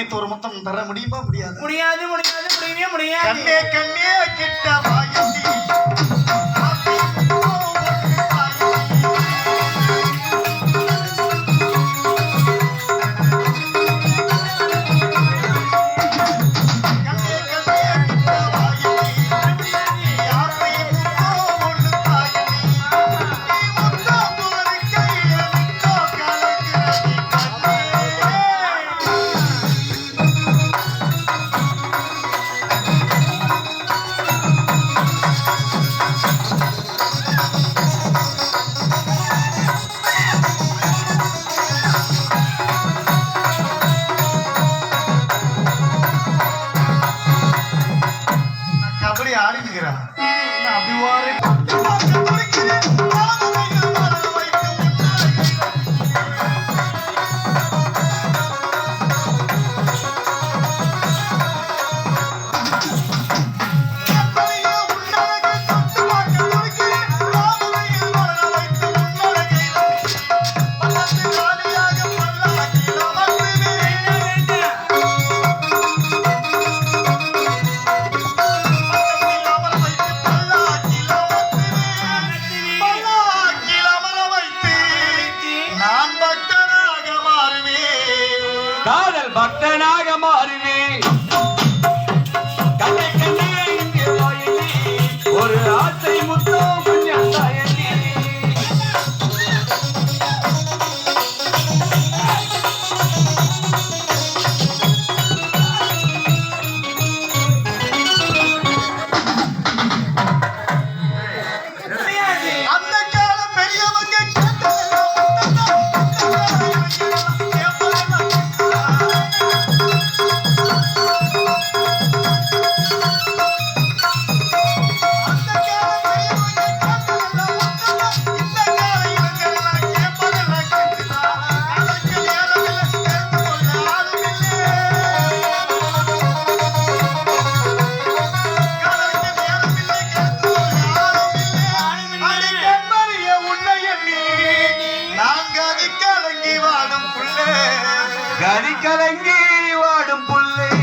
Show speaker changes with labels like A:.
A: நினைத்து ஒரு முத்தம் தர முடியுமா? முடியாது.
B: முடியாது முடியாது முடியவே முடியாது.
A: கண்ணே கண்ணே கிட்ட what বাগদানা
C: கடி கலங்கி வாடும் புள்ளை